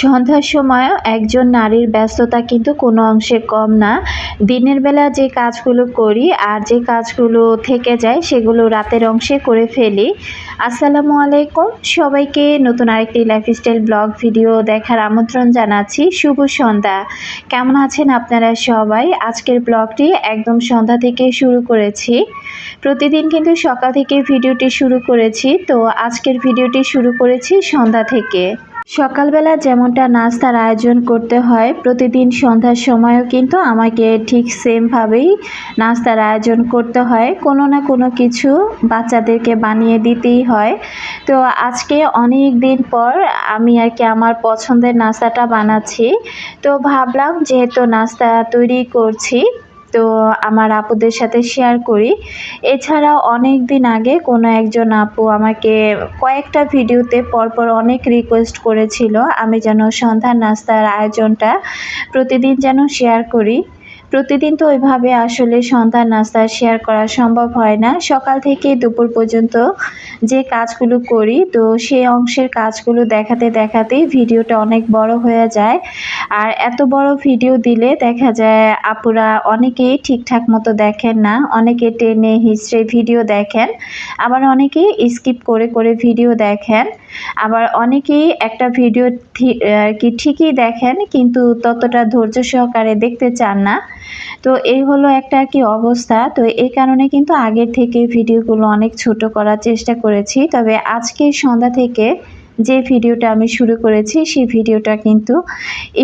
সন্ধ্যার সময় একজন নারীর ব্যস্ততা কিন্তু কোনো অংশে কম না। দিনের বেলা যে কাজগুলো করি আর যে কাজগুলো থেকে যায় সেগুলো রাতের অংশে করে ফেলি। আসসালামু আলাইকুম। সবাইকে নতুন আরেকটি লাইফস্টাইল ব্লগ ভিডিও দেখার আমন্ত্রণ জানাচ্ছি। শুভ সন্ধ্যা। কেমন আছেন আপনারা সবাই? আজকের ব্লগটি একদম সন্ধ্যা থেকে শুরু করেছি। প্রতিদিন কিন্তু সকাল থেকে ভিডিওটি শুরু করেছি। তো আজকের ভিডিওটি শুরু করেছি সন্ধ্যা থেকে। সকালবেলা যেমনটা নাস্তার আয়োজন করতে হয়, প্রতিদিন সন্ধ্যার সময়ও কিন্তু আমাকে ঠিক সেমভাবেই নাস্তার আয়োজন করতে হয়। কোনো না কোনো কিছু বাচ্চাদেরকে বানিয়ে দিতেই হয়। তো আজকে অনেক দিন পর আমি আর কি আমার পছন্দের নাস্তাটা বানাচ্ছি। তো ভাবলাম যেহেতু নাস্তা তৈরি করছি তো আমার আপুদের সাথে শেয়ার করি। এছাড়াও অনেক দিন আগে কোনো একজন আপু আমাকে কয়েকটা ভিডিওতে পরপর অনেক রিকোয়েস্ট করেছিল, আমি যেন সন্ধ্যা নাস্তার আয়োজনটা প্রতিদিন যেন শেয়ার করি। প্রতিদিন তো ওইভাবে আসলে সন্ধ্যা নাস্তা শেয়ার করা সম্ভব হয় না। সকাল থেকে দুপুর পর্যন্ত যে কাজগুলো করি, তো সেই অংশের কাজগুলো দেখাতে দেখাতেই ভিডিওটা অনেক বড় হয়ে যায়। আর এত বড় ভিডিও দিলে দেখা যায় আপুরা অনেকেই ঠিকঠাক মতো দেখেন না, অনেকে টেনে হিস্ট্রি ভিডিও দেখেন, আবার অনেকেই স্কিপ করে করে ভিডিও দেখেন, আবার অনেকেই একটা ভিডিও আর কি ঠিকই দেখেন, কিন্তু ততটা ধৈর্য সহকারে দেখতে চান না। তো এই হলো একটা কি অবস্থা। তো এই কারণে কিন্তু আগের থেকে ভিডিওগুলো অনেক ছোট করার চেষ্টা করেছি। তবে আজকে সন্ধ্যা থেকে যে ভিডিওটা আমি শুরু করেছি, সেই ভিডিওটা কিন্তু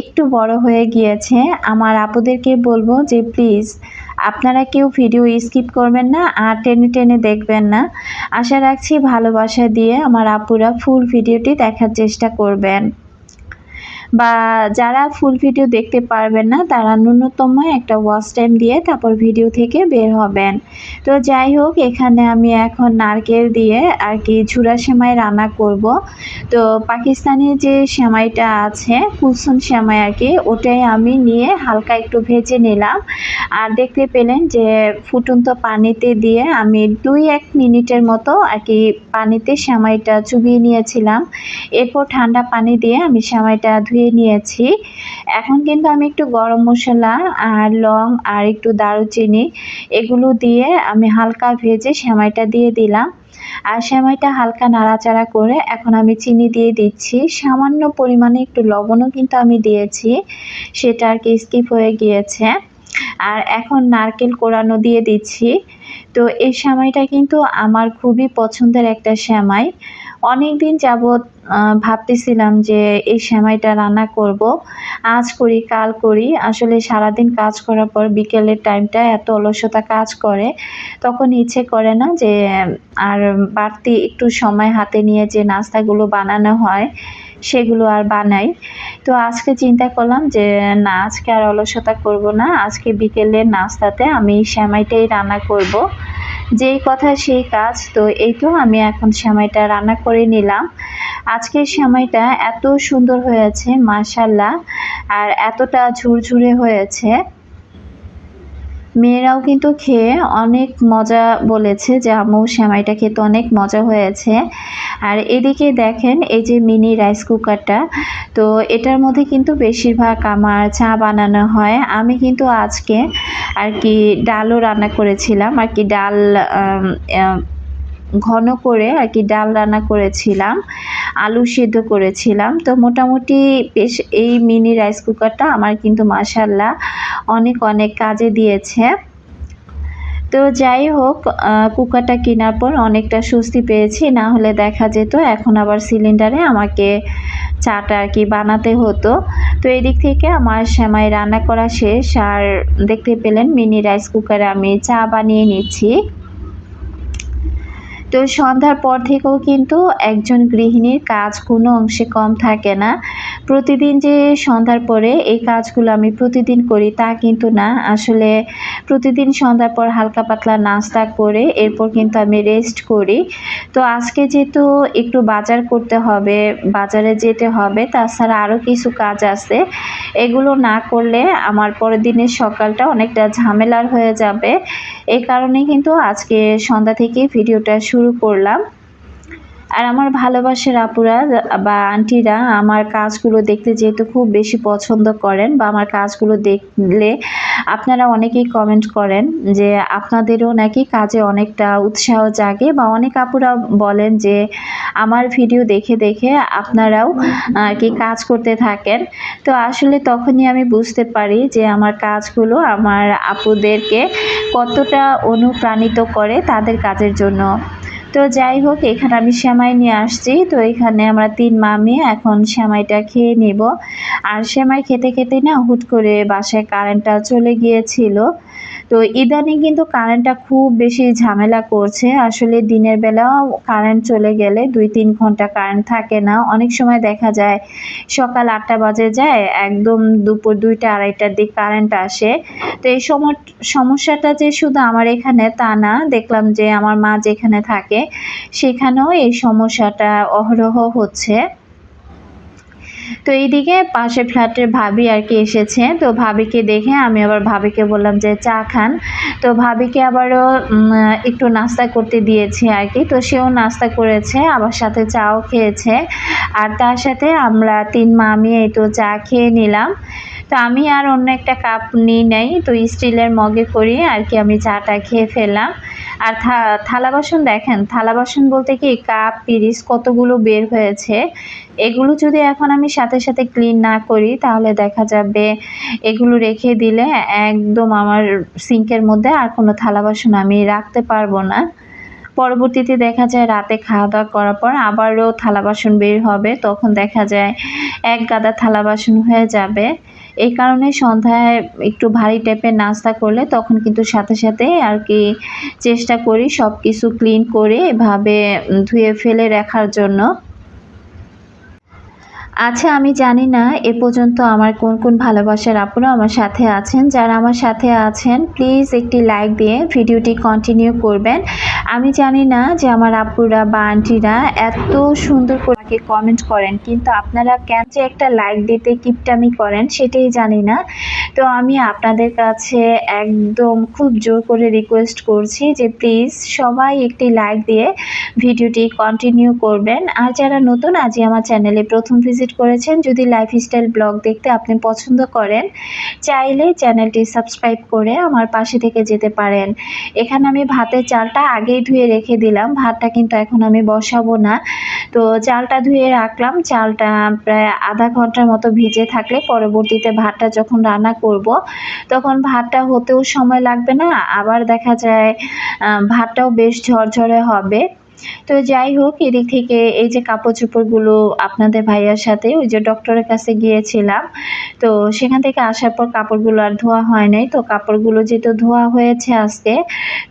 একটু বড় হয়ে গিয়েছে। আমার আপুদেরকে বলব যে, প্লিজ, আপনারা কেউ ভিডিও স্কিপ করবেন না আর টেনে টেনে দেখবেন না। আশা রাখছি ভালোবাসা দিয়ে আমার আপুরা ফুল ভিডিওটি দেখার চেষ্টা করবেন। বা যারা ফুল ভিডিও দেখতে পারবেন না, তারা ন্যূনতম একটা ওয়াচ টাইম দিয়ে তারপর ভিডিও থেকে বের হবেন। তো যাই হোক, এখানে আমি এখন নারকেল দিয়ে আর কি ঝুরা সেমাই রান্না করব। তো পাকিস্তানি যে সেমাইটা আছে কুলসুন সেমাই আর কি, ওটাই আমি নিয়ে হালকা একটু ভেজে নিলাম। আর দেখতে পেলেন যে ফুটন্ত পানিতে দিয়ে আমি দুই এক মিনিটের মতো আর কি পানিতে সেমাইটা চুবিয়ে নিয়েছিলাম। এরপর ঠান্ডা পানি দিয়ে আমি সেমাইটা ধুয়ে ধুয়ে নিয়েছি। এখন কিন্তু আমি একটু গরম মশলা আর লং আর একটু দারুচিনি এগুলো দিয়ে আমি হালকা ভেজে সেমাইটা দিয়ে দিলাম। আর সেমাইটা হালকা নাড়াচাড়া করে এখন আমি চিনি দিয়ে দিচ্ছি। সামান্য পরিমাণে একটু লবণও কিন্তু আমি দিয়েছি, সেটা আর কি স্কিপ হয়ে গিয়েছে। আর এখন নারকেল কোরানো দিয়ে দিচ্ছি। তো এই সেমাইটা কিন্তু আমার খুবই পছন্দের একটা সেমাই। অনেক দিন ভাবতেছিলাম যে এই সেমাইটা রান্না করব। আজ করি, কাল করি। আসলে সারাদিন কাজ করার পর বিকেলের টাইমটা এত অলসতা কাজ করে। তখন ইচ্ছে করে না যে, আর বাড়তি একটু সময় হাতে নিয়ে যে নাস্তাগুলো বানানো হয়, সেগুলো আর বানাই। তো আজকে চিন্তা করলাম যে, না, আজকে আর অলসতা করব না। আজকে বিকেলের নাস্তাতে আমি সেমাইটাই রান্না করব। যেই কথা সেই কাজ, তো এই তো আমি এখন সেমাইটা রান্না করে নিলাম। আজকের সেমাইটা এত সুন্দর হয়েছে মাশাল্লাহ আর এতটা ঝুরঝুরে হয়েছে। মেয়েরাও কিন্তু খেয়ে অনেক মজা বলেছে যে আম্মু সেমাইটা খেতে অনেক মজা হয়েছে। আর এদিকে দেখেন এই যে মিনি রাইস কুকারটা, তো এটার মধ্যে কিন্তু বেশিরভাগ আমার চা বানানো হয়। আমি কিন্তু আজকে আর কি ডালও রান্না করেছিলাম। আর কি ডাল ঘন করে আর কি ডাল রান্না করেছিলাম, আলু সিদ্ধ করেছিলাম। তো মোটামুটি বেশ এই মিনি রাইস কুকারটা আমার কিন্তু মাসাল্লাহ অনেক অনেক কাজে দিয়েছে। তো যাই হোক কুকারটা কেনার পর অনেকটা স্বস্তি পেয়েছি, না হলে দেখা যেত এখন আবার সিলিন্ডারে আমাকে চাটা আর কি বানাতে হতো। তো এদিক থেকে আমার সেমাই রান্না করা শেষ, আর দেখতে পেলেন মিনি রাইস কুকারে আমি চা বানিয়ে নিচ্ছি। তো সন্ধ্যার পর থেকেও কিন্তু একজন গৃহিণীর কাজ কোনো অংশে কম থাকে না। প্রতিদিন যে সন্ধ্যার পরে এই কাজগুলো আমি প্রতিদিন করি তা কিন্তু না। আসলে প্রতিদিন সন্ধ্যার পর হালকা পাতলা নাস্তা করে এরপর কিন্তু আমি রেস্ট করি। তো আজকে যেহেতু একটু বাজার করতে হবে, বাজারে যেতে হবে, তাছাড়া আরও কিছু কাজ আছে। এগুলো না করলে আমার পরের দিনের সকালটা অনেকটা ঝামেলার হয়ে যাবে। এই কারণে কিন্তু আজকে সন্ধ্যা থেকে ভিডিওটা শুরু করলাম। আর আমার ভালোবাসার আপুরা বা আন্টিরা আমার কাজগুলো দেখতে যেহেতু খুব বেশি পছন্দ করেন বা আমার কাজগুলো দেখলে আপনারা অনেকেই কমেন্ট করেন যে আপনাদেরও নাকি কাজে অনেকটা উৎসাহ জাগে বা অনেক আপুরা বলেন যে আমার ভিডিও দেখে দেখে আপনারাও কি কাজ করতে থাকেন। তো আসলে তখনই আমি বুঝতে পারি যে আমার কাজগুলো আমার আপুদেরকে কতটা অনুপ্রাণিত করে তাদের কাজের জন্য। তো যাই হোক, এখানে আমি সেমাই নিয়ে আসছি। তো এখানে আমরা তিন মামি এখন সেমাইটা খেয়ে নিব। আর সেমাই খেতে খেতে না হুট করে বাসায় কারেন্টটা চলে গিয়েছিল। তো ইদানিং কিন্তু কারেন্টটা খুব বেশি ঝামেলা করছে। আসলে দিনের বেলাও কারেন্ট চলে গেলে দুই তিন ঘণ্টা কারেন্ট থাকে না। অনেক সময় দেখা যায় সকাল আটটা বাজে যায়, একদম দুপুর দুইটা, আড়াইটার দিক কারেন্ট আসে। তো এই সমস্যাটা যে শুধু আমার এখানে তা না, দেখলাম যে আমার মা যেখানে থাকে, সেখানেও এই সমস্যাটা অহরহ হচ্ছে। তো এইদিকে পাশে ফ্ল্যাটের ভাবি আর কি এসেছে। তো ভাবিকে দেখে আমি আবার ভাবিকে বললাম যে চা খান। তো ভাবিকে আবারও একটু নাস্তা করতে দিয়েছি আর কি। তো সেও নাস্তা করেছে, আবার সাথে চাও খেয়েছে। আর তার সাথে আমরা তিন মামি এই তো চা খেয়ে নিলাম। তো আমি আর অন্য একটা কাপ নিই নাই। তো স্টিলের মগে করি আর কি আমি চাটা খেয়ে ফেললাম। আর থালা বাসন দেখেন, থালা বাসন বলতে কি, কাপ, পিরিস কতগুলো বের হয়েছে। এগুলো যদি এখন আমি সাথে সাথে ক্লিন না করি, তাহলে দেখা যাবে এগুলো রেখে দিলে একদম আমার সিঙ্কের মধ্যে আর কোনো থালা বাসন আমি রাখতে পারব না। পরবর্তীতে দেখা যায় রাতে খাওয়া দাওয়া করার পর আবারও থালা বাসন বের হবে, তখন দেখা যায় এক গাদা থালা বাসন হয়ে যাবে। এই কারণে সন্ধ্যায় একটু ভারী টাইপের নাস্তা করলে তখন কিন্তু সাথে সাথে আর কি চেষ্টা করি সব কিছু ক্লিন করে এভাবে ধুয়ে ফেলে রাখার জন্য। আচ্ছা আমি জানি না। এ পর্যন্ত আমার কোন কোন ভালোবাসার আপুরা আমার সাথে আছেন। যারা আমার সাথে আছেন প্লিজ একটি লাইক দিয়ে ভিডিওটি কন্টিনিউ করবেন। আমি জানি না যে আমার আপুরা বা আন্টিরা এত সুন্দর করে কমেন্ট করেন, কিন্তু আপনারা কেন যে একটা লাইক দিতে কিপটামি করেন সেটাই জানি না। তো আমি আপনাদের কাছে একদম খুব জোর করে রিকোয়েস্ট করছি যে প্লিজ সবাই একটি লাইক দিয়ে ভিডিওটি কন্টিনিউ করবেন। আর যারা নতুন, আজই আমার চ্যানেলে প্রথম ভিজিট করেছেন, যদি লাইফস্টাইল ব্লগ দেখতে আপনি পছন্দ করেন, চাইলে চ্যানেলটি সাবস্ক্রাইব করে আমার পাশে থেকে যেতে পারেন। এখানে আমি ভাতের চালটা আগেই ধুয়ে রেখে দিলাম, ভাতটা কিন্তু এখন আমি বসাবো না। তো চালটা ধুয়ে রাখলাম, চালটা প্রায় আধা ঘণ্টার মতো ভিজে থাকলে পরবর্তীতে ভাতটা যখন রান্না করব, তখন ভাতটা হতেও সময় লাগবে না, আবার দেখা যায় ভাতটাও বেশ ঝরঝরে হবে। তো যাই হোক, এদিক থেকে এই যে কাপড় চোপড়গুলো আপনাদের ভাইয়ার সাথে, ওই যে ডক্টরের কাছে গিয়েছিলাম, তো সেখান থেকে আসার পর কাপড়গুলো আর ধোয়া হয় নাই। তো কাপড়গুলো যেহেতু ধোয়া হয়েছে আজকে,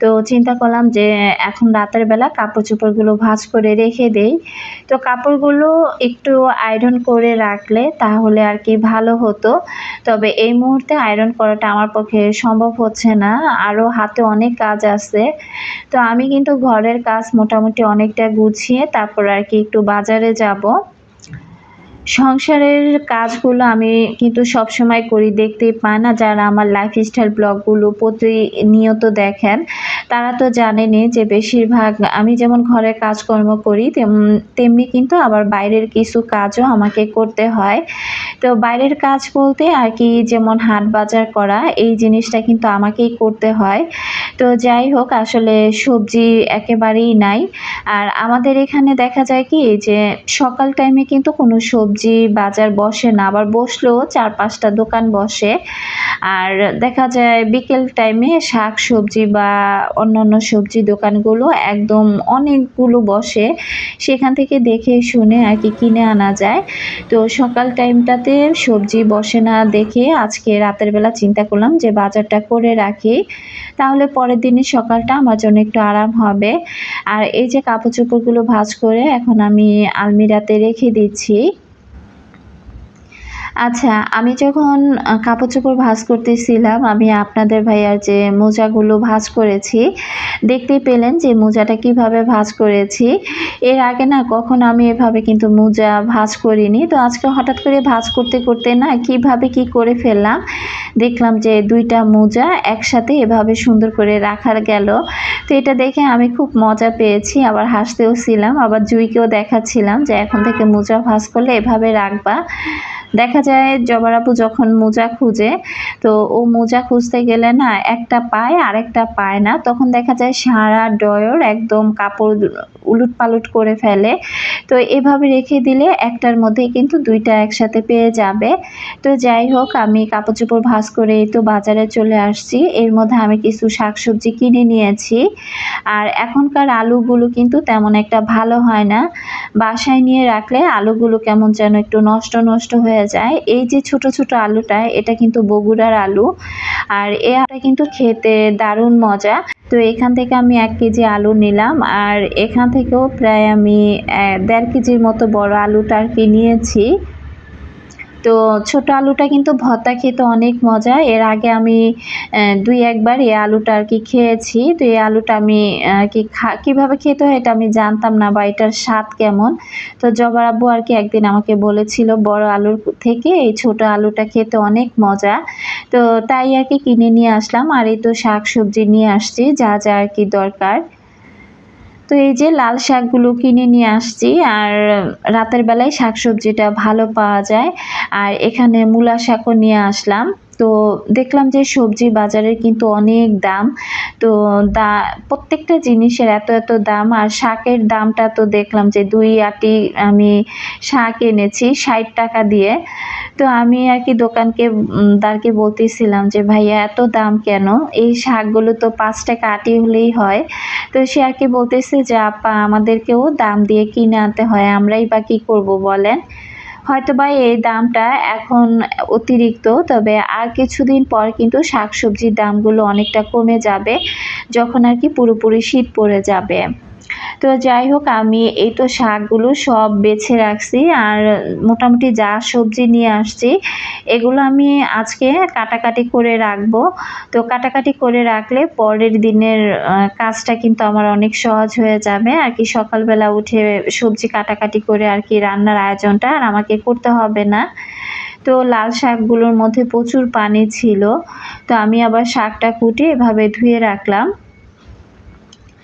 তো চিন্তা করলাম যে এখন রাতের বেলা কাপড় চোপড়গুলো ভাজ করে রেখে দেই। তো কাপড়গুলো একটু আয়রন করে রাখলে তাহলে আর কি ভালো হতো। তবে এই মুহূর্তে আয়রন করাটা আমার পক্ষে সম্ভব হচ্ছে না। আরও হাতে অনেক কাজ আছে। তো আমি কিন্তু ঘরের কাজ মোটামুটি অনেকটা গুছিয়ে তারপর আর কি একটু বাজারে যাব। সংসারের কাজগুলো আমি কিন্তু সব সময় করি, দেখতেই পাই না। যারা আমার লাইফস্টাইল ব্লগগুলো প্রতিনিয়ত দেখেন, তারা তো জানেনই যে বেশিরভাগ আমি যেমন ঘরে কাজকর্ম করি তেমনি কিন্তু আবার বাইরের কিছু কাজও আমাকে করতে হয়। তো বাইরের কাজ বলতে আর কি যেমন হাট বাজার করা, এই জিনিসটা কিন্তু আমাকেই করতে হয়। তো যাই হোক, আসলে সবজি একেবারেই নাই। আর আমাদের এখানে দেখা যায় কি যে সকাল টাইমে কিন্তু কোনো সবজি বাজার বসে না, আবার বসলেও চার পাঁচটা দোকান বসে। আর দেখা যায় বিকেল টাইমে শাক সবজি বা অন্যান্য সবজি দোকানগুলো একদম অনেকগুলো বসে। সেখান থেকে দেখে শুনে আর কি কিনে আনা যায়। তো সকাল টাইমটাতে সবজি বসে না দেখে আজকে রাতের বেলা চিন্তা করলাম যে বাজারটা করে রাখি। তাহলে পরের দিনের সকালটা আমার জন্য একটু আরাম হবে। আর এই যে কাপড় চোপড়গুলো ভাজ করে এখন আমি আলমিরাতে রেখে দিচ্ছি। আচ্ছা আমি যখন কাপড় চোপড় ভাঁজ করতেছিলাম, আমি আপনাদের ভাইয়ার যে মোজাগুলো ভাঁজ করেছি, দেখতেই পেলেন যে মোজাটা কীভাবে ভাঁজ করেছি। এর আগে না কখন আমি এভাবে কিন্তু মোজা ভাঁজ করিনি। তো আজকে হঠাৎ করে ভাঁজ করতে করতে না কীভাবে কি করে ফেললাম, দেখলাম যে দুইটা মোজা একসাথে এভাবে সুন্দর করে রাখা গেল। তো এটা দেখে আমি খুব মজা পেয়েছি, আবার হাসতেও ছিলাম, আবার জুইকেও দেখাচ্ছিলাম যে এখন থেকে মোজা ভাঁজ করলে এভাবে রাখবা। দেখা যায় জবার আপু যখন মোজা খুঁজে, তো ও মোজা খুঁজতে গেলে না একটা পায় আরেকটা পায় না, তখন দেখা যায় সারা ডয়র একদম কাপড় উলুট পালুট করে ফেলে। তো এভাবে রেখে দিলে একটার মধ্যেই কিন্তু দুইটা একসাথে পেয়ে যাবে। তো যাই হোক, আমি কাপড় চোপড় ভাজ করে তো বাজারে চলে আসছি। এর মধ্যে আমি কিছু শাকসবজি কিনে নিয়েছি। আর এখনকার আলুগুলো কিন্তু তেমন একটা ভালো হয় না। বাসায় নিয়ে রাখলে আলুগুলো কেমন যেন একটু নষ্ট নষ্ট হয়ে যায়। এই যে ছোট ছোট আলুটা, এটা কিন্তু বগুড়ার আলু। আর এ আলুটা কিন্তু খেতে দারুণ মজা। তো এখান থেকে আমি এক কেজি আলু নিলাম। আর এখান থেকেও প্রায় আমি দেড় কেজির মতো বড় আলুটা আর কি নিয়েছি। তো ছোট আলুটা কিন্তু ভর্তা খেতে অনেক মজা। এর আগে আমি দুই একবার এই আলুটা আর কি খেয়েছি। তো এই আলুটা আমি আর কি খা, কীভাবে খেতে হয় এটা আমি জানতাম না বা এটার স্বাদ কেমন। তো জবার আব্বু আর কি একদিন আমাকে বলেছিল বড় আলুর থেকে এই ছোট আলুটা খেতে অনেক মজা। তো তাই আর কি কিনে নিয়ে আসলাম। আর এই তো শাক সবজি নিয়ে আসছি, যা যা আর কি দরকার। তো এই যে লাল শাকগুলো কিনে নিয়ে আসছি, আর রাতের বেলায় শাকসবজিটা ভালো পাওয়া যায়। আর এখানে মূলা শাকও নিয়ে আসলাম। তো দেখলাম যে সবজি বাজারের কিন্তু অনেক দাম। তো দা, প্রত্যেকটা জিনিসের এত এত দাম। আর শাকের দামটা তো দেখলাম যে দুই আটি আমি শাক এনেছি ষাট টাকা দিয়ে। তো আমি আর কি দোকানকে দারকে বলতেছিলাম যে, ভাইয়া, এত দাম কেন? এই শাকগুলো তো পাঁচ টাকা আটি হলেই হয়। তো সে আর কি বলতেছে যে, আপা, আমাদেরকেও দাম দিয়ে কিনে আনতে হয়। আমরাই বা কী করব বলেন? হয়তো বা এই দামটা এখন অতিরিক্ত, তবে আর কিছুদিন পর কিন্তু শাকসবজির দামগুলো অনেকটা কমে যাবে, যখন আর কি পুরোপুরি শীত পড়ে যাবে। তো যাই হোক, আমি এই তো শাকগুলো সব বেছে রাখছি আর মোটামুটি যা সবজি নিয়ে আসছি, এগুলো আমি আজকে কাটাকাটি করে রাখব। তো কাটাকাটি করে রাখলে পরের দিনের কাজটা কিন্তু আমার অনেক সহজ হয়ে যাবে। আর কি সকালবেলা উঠে সবজি কাটাকাটি করে আর কি রান্নার আয়োজনটা আর আমাকে করতে হবে না। তো লাল শাকগুলোর মধ্যে প্রচুর পানি ছিল, তো আমি আবার শাকটা কুটে এভাবে ধুয়ে রাখলাম।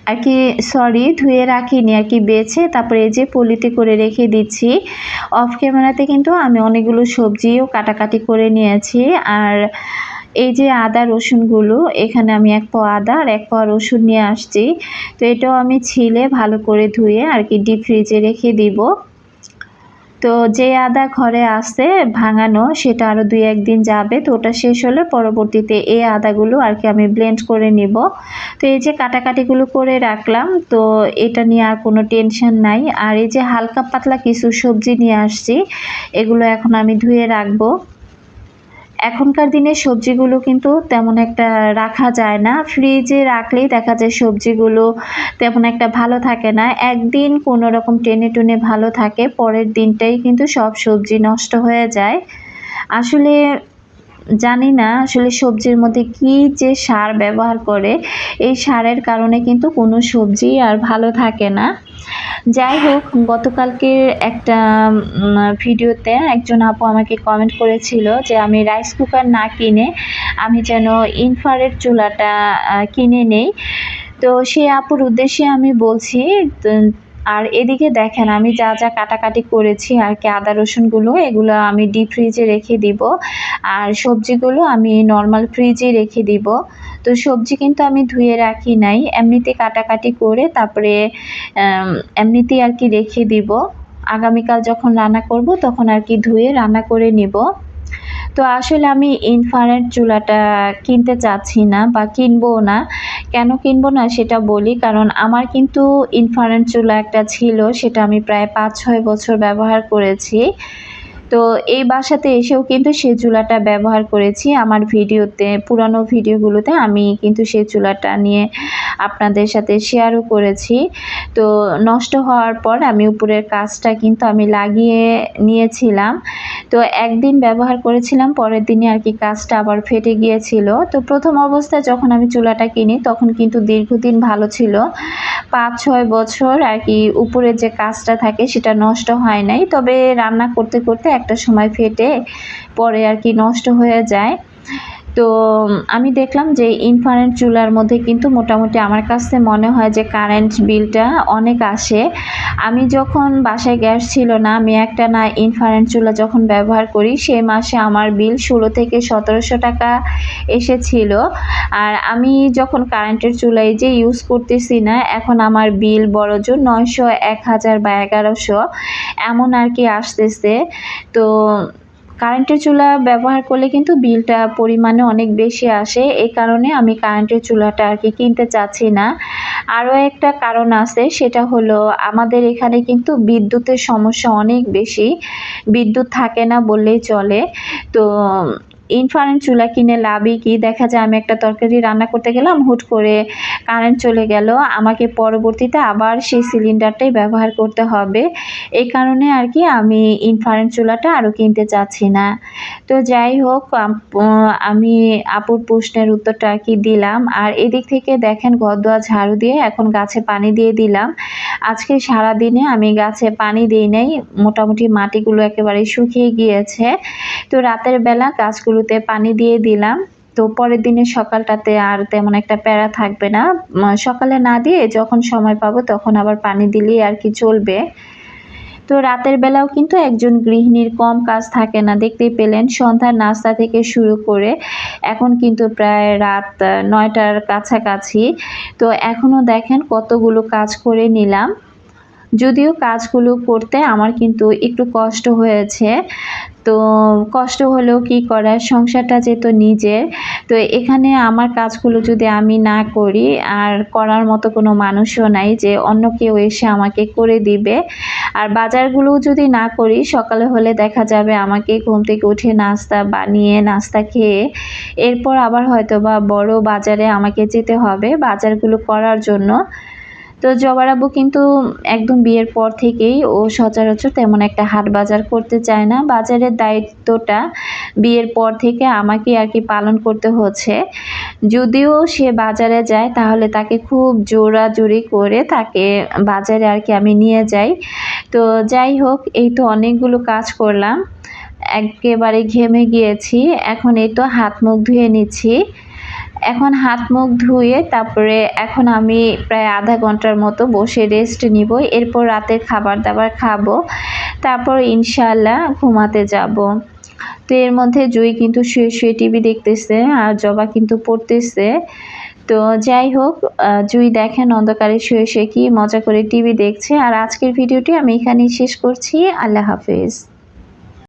আর কি সরি ধুয়ে রাখিনি আর কি বেছে, তারপরে এই যে পলিতে করে রেখে দিচ্ছি। অফ ক্যামেরাতে কিন্তু আমি অনেকগুলো সবজিও কাটাকাটি করে নিয়েছি। আর এই যে আদা রসুনগুলো, এখানে আমি এক পা আদা আর এক পা রসুন নিয়ে আসছি। তো এটাও আমি ছিলে ভালো করে ধুয়ে আর কি ডিপ ফ্রিজে রেখে দিব। তো যে আদা ঘরে আছে ভাঙানো, সেটা আরও দুই একদিন যাবে, তো ওটা শেষ হলে পরবর্তীতে এই আদাগুলো আর কি আমি ব্লেন্ড করে নিব। তো এই যে কাটাকাটিগুলো করে রাখলাম, তো এটা নিয়ে আর কোনো টেনশন নাই। আর এই যে হালকা পাতলা কিছু সবজি নিয়ে আসছি, এগুলো এখন আমি ধুয়ে রাখব। এখনকার দিনে সবজিগুলো কিন্তু তেমন একটা রাখা যায় না। ফ্রিজে রাখলেই দেখা যায় সবজিগুলো তেমন একটা ভালো থাকে না। একদিন কোনো রকম টেনে টুনে ভালো থাকে, পরের দিনটাই কিন্তু সব সবজি নষ্ট হয়ে যায়। আসলে জানি না আসলে সবজির মধ্যে কি যে সার ব্যবহার করে, এই সারের কারণে কিন্তু কোনো সবজি আর ভালো থাকে না। যাই হোক, গতকালকের একটা ভিডিওতে একজন আপু আমাকে কমেন্ট করেছিল যে আমি রাইস কুকার না কিনে আমি যেন ইনফারেট চুলাটা কিনে নেই। তো সেই আপুর উদ্দেশ্যে আমি বলছি আর এদিকে দেখেন, আমি যা যা কাটাকাটি করেছি আর কি আদা, রসুনগুলো, এগুলো আমি ডিপ ফ্রিজে রেখে দিব। আর সবজিগুলো আমি নর্মাল ফ্রিজে রেখে দিব। তো সবজি কিন্তু আমি ধুয়ে রাখি নাই, এমনিতে কাটাকাটি করে তারপরে এমনিতেই আর কি রেখে দিব। আগামীকাল যখন রান্না করব, তখন আর কি ধুয়ে রান্না করে নিব। তো আসলে আমি ইনফারেন্ট চুলাটা কিনতে চাচ্ছি না বা কিনবো না। কেন কিনবো না সেটা বলি, কারণ আমার কিন্তু ইনফারেন্ট চুলা একটা ছিল, সেটা আমি প্রায় পাঁচ ছয় বছর ব্যবহার করেছি। তো এই বাসাতে এসেও কিন্তু সেই চুলাটা ব্যবহার করেছি। আমার ভিডিওতে, পুরানো ভিডিওগুলোতে আমি কিন্তু সেই চুলাটা নিয়ে আপনাদের সাথে শেয়ারও করেছি। তো নষ্ট হওয়ার পর আমি উপরের কাজটা কিন্তু আমি লাগিয়ে নিয়েছিলাম। তো একদিন ব্যবহার করেছিলাম, পরের দিনে আর কি কাজটা আবার ফেটে গিয়েছিল। তো প্রথম অবস্থায় যখন আমি চুলাটা কিনি, তখন কিন্তু দীর্ঘদিন ভালো ছিল। পাঁচ ছয় বছর আর কি উপরে যে কাজটা থাকে, সেটা নষ্ট হয় নাই। তবে রান্না করতে করতে একটা সময় ফেটে পরে আর কি নষ্ট হয়ে যায়। তো আমি দেখলাম যে ইনফারেন্ট চুলার মধ্যে কিন্তু মোটামুটি আমার কাছে মনে হয় যে কারেন্ট বিলটা অনেক আসে। আমি যখন বাসায় গ্যাস ছিল না, আমি একটা না ইনফারেন্ট চুলা যখন ব্যবহার করি সেই মাসে আমার বিল ষোলো থেকে সতেরোশো টাকা এসেছিল। আর আমি যখন কারেন্টের চুলাই যে ইউজ করতেছি না, এখন আমার বিল বড়জোর নয়শো, এক হাজার বা এগারোশো, এমন আর কি আসতেছে। তো কারেন্টের চুলা ব্যবহার করলে কিন্তু বিলটা পরিমাণে অনেক বেশি আসে। এই কারণে আমি কারেন্টের চুলাটা আর কি কিনতে চাচ্ছি না। আরও একটা কারণ আছে, সেটা হলো আমাদের এখানে কিন্তু বিদ্যুতের সমস্যা অনেক বেশি। বিদ্যুৎ থাকে না বললেই চলে। তো ইনফারেন্ট চুলা কিনে লাভই কি? দেখা যায় আমি একটা তরকারি রান্না করতে গেলাম, হুট করে কারেন্ট চলে গেল, আমাকে পরবর্তীতে আবার সেই সিলিন্ডারটাই ব্যবহার করতে হবে। এই কারণে আর কি আমি ইনফারেন্ট চুলাটা আরও কিনতে চাচ্ছি না। তো যাই হোক, আমি আপুর প্রশ্নের উত্তরটা আর কি দিলাম। আর এদিক থেকে দেখেন ঘর দোয়া ঝাড়ু দিয়ে এখন গাছে পানি দিয়ে দিলাম। আজকে সারা দিনে আমি গাছে পানি দিই নাই, মোটামুটি মাটিগুলো একেবারে শুকিয়ে গিয়েছে। তো রাতের বেলা গাছগুলোতে পানি দিয়ে দিলাম। তো পরের দিনে সকালটাতে আর তেমন একটা প্যারা থাকবে না। সকালে না দিয়ে যখন সময় পাবো তখন আবার পানি দিলেই আর কি চলবে। তো রাতের বেলাও কিন্তু একজন গৃহিণীর কম কাজ থাকে না, দেখতেই পেলেন সন্ধ্যার নাস্তা থেকে শুরু করে এখন কিন্তু প্রায় রাত নয়টার কাছাকাছি। তো এখনও দেখেন কতগুলো কাজ করে নিলাম। যদিও কাজগুলো করতে আমার কিন্তু একটু কষ্ট হয়েছে। তো কষ্ট হলেও কি করার? সংসারটা যেহেতু নিজের, তো এখানে আমার কাজগুলো যদি আমি না করি, আর করার মতো কোনো মানুষও নাই যে অন্য কেউ এসে আমাকে করে দিবে। আর বাজারগুলোও যদি না করি, সকালে হলে দেখা যাবে আমাকে ঘুম থেকে উঠে নাস্তা বানিয়ে, নাস্তা খেয়ে, এরপর আবার হয়তো বা বড় বাজারে আমাকে যেতে হবে। বাজারগুলো করার জন্য তো জবারাবু কিন্তু একদম বিয়ের পর থেকেই ও সচরাচর তেমন একটা হাট বাজার করতে চায় না। বাজারের দায়িত্বটা বিয়ের পর থেকে আমাকে আর কি পালন করতে হচ্ছে। যদিও সে বাজারে যায়, তাহলে তাকে খুব জোরাজুরি করে তাকে বাজারে আর কি আমি নিয়ে যাই। তো যাই হোক, এই তো অনেকগুলো কাজ করলাম। একেবারে ঘেমে গিয়েছি। এখন এই তো হাত মুখ ধুয়ে নিচ্ছি। এখন হাত মুখ ধুয়ে তারপরে এখন আমি প্রায় আধা ঘণ্টার মতো বসে রেস্ট নিব। এরপর রাতের খাবার দাবার খাব। তারপর ইনশাল্লাহ ঘুমাতে যাব। তো এর মধ্যে জুই কিন্তু শুয়ে শুয়ে টিভি দেখতেছে আর জবা কিন্তু পড়তেছে। তো যাই হোক জুই দেখেন অন্ধকারে শুয়ে শুয়ে কি মজা করে টিভি দেখছে। আর আজকের ভিডিওটি আমি এখানেই শেষ করছি। আল্লাহ হাফেজ।